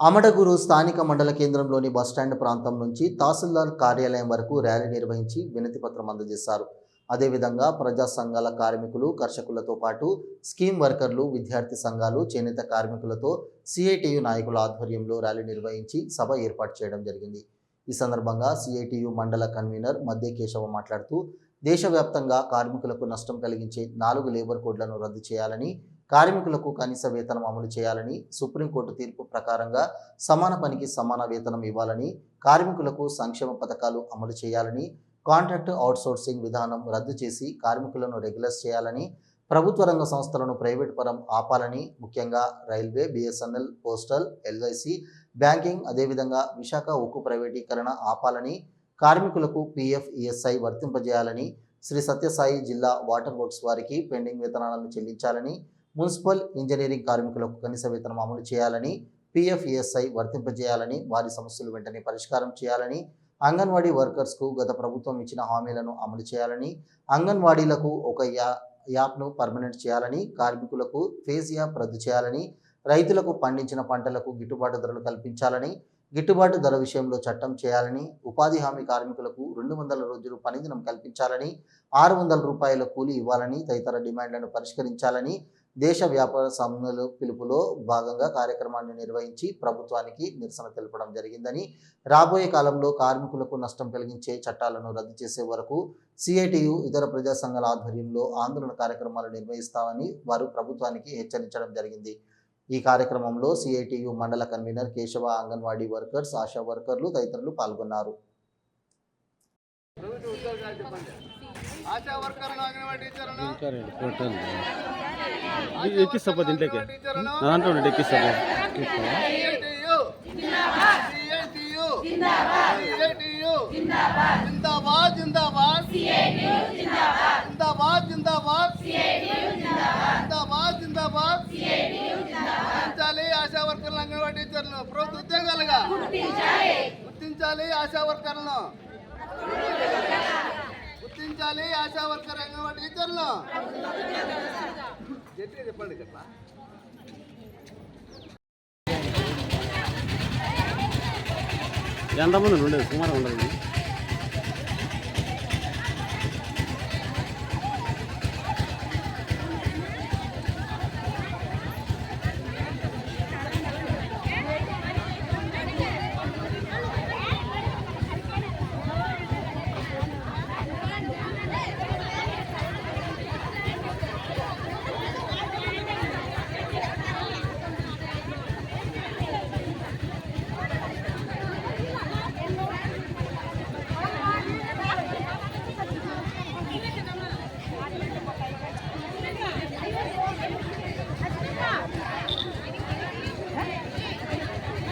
అమడగురు స్థానిక మండల కేంద్రంలోని బస్టాండ్ ప్రాంతం నుంచి తహసీల్దార్ కార్యాలయం వరకు ర్యాలీ నిర్వహించి వినతి పత్రం అందజేశారు. అదేవిధంగా ప్రజా సంఘాల కార్మికులు కర్షకులతో పాటు స్కీమ్ వర్కర్లు విద్యార్థి సంఘాలు చేనేత కార్మికులతో సిఐటియు నాయకుల ఆధ్వర్యంలో ర్యాలీ నిర్వహించి సభ ఏర్పాటు చేయడం జరిగింది. ఈ సందర్భంగా సిఐటియు మండల కన్వీనర్ మధ్య కేశవ మాట్లాడుతూ దేశవ్యాప్తంగా కార్మికులకు నష్టం కలిగించే నాలుగు లేబర్ కోడ్లను రద్దు చేయాలని కార్మికులకు కనీస వేతనం అమలు చేయాలని సుప్రీంకోర్టు తీర్పు ప్రకారంగా సమాన పనికి సమాన వేతనం ఇవ్వాలని కార్మికులకు సంక్షేమ పథకాలు అమలు చేయాలని కాంట్రాక్ట్ అవుట్సోర్సింగ్ విధానం రద్దు చేసి కార్మికులను రెగ్యులర్స్ చేయాలని ప్రభుత్వ రంగ సంస్థలను ప్రైవేట్ పరం ఆపాలని ముఖ్యంగా railway BSNL postal LIC banking అదేవిధంగా విశాఖ ఉక్కు ప్రైవేటీకరణ ఆపాలని కార్మికులకు పీఎఫ్ ఈఎస్ఐ వర్తింపజేయాలని శ్రీ సత్యసాయి జిల్లా వాటర్ వర్క్స్ వారికి పెండింగ్ వేతనాలను చెల్లించాలని మున్సిపల్ ఇంజనీరింగ్ కార్మికులకు కనీస వేతనం అమలు చేయాలని పిఎఫ్ఈఎస్ఐ వర్తింపజేయాలని వారి సమస్యలు వెంటనే పరిష్కారం చేయాలని అంగన్వాడీ వర్కర్స్కు గత ప్రభుత్వం ఇచ్చిన హామీలను అమలు చేయాలని అంగన్వాడీలకు ఒక యా యాప్ను పర్మనెంట్ చేయాలని కార్మికులకు ఫేజ్ యాప్ రద్దు చేయాలని రైతులకు పండించిన పంటలకు గిట్టుబాటు ధరలు కల్పించాలని గిట్టుబాటు ధర విషయంలో చట్టం చేయాలని ఉపాధి హామీ కార్మికులకు రెండు వందల రోజులు పనిదినం కల్పించాలని ఆరు వందల రూపాయల కూలీ ఇవ్వాలని తదితర డిమాండ్లను పరిష్కరించాలని దేశ వ్యాపార సమ్మెల పిలుపులో భాగంగా కార్యక్రమాన్ని నిర్వహించి ప్రభుత్వానికి నిరసన తెలపడం జరిగిందని రాబోయే కాలంలో కార్మికులకు నష్టం కలిగించే చట్టాలను రద్దు చేసే వరకు సిఐటియు ఇతర ప్రజా సంఘాల ఆధ్వర్యంలో ఆందోళన కార్యక్రమాలు నిర్వహిస్తామని వారు ప్రభుత్వానికి హెచ్చరించడం జరిగింది. ఈ కార్యక్రమంలో సిఐటియు మండల కన్వీనర్ కేశవ అంగన్వాడీ వర్కర్స్ ఆశా వర్కర్లు తదితరులు పాల్గొన్నారు. ప్రభుత్వ ఉద్యోగాలు చెప్పండి ఆశా వర్కర్లు అంగన్వాడీ దాంట్లో ఉండండి ఎక్కిస్తాపా సిఐటియు సిఐటియు సిఐటియు జిందాబాద్. జిందాబాద్. జిందాబాద్. జిందాబాద్. జిందాబాద్. జిందాబాద్. గుర్తించాలి ఆశా వర్కర్లు అంగన్వాడీ టీచర్లను ప్రభుత్వ ఉద్యోగాలుగా. గుర్తించాలి ఆశా వర్కర్లను. గుర్తించాలి ఆశా వర్కర్ అంగన్వాడీ టీచర్లు చెప్పి చెప్పండి గట్లా. ఎంతమంది ఉండేది సుమారు ఉండదు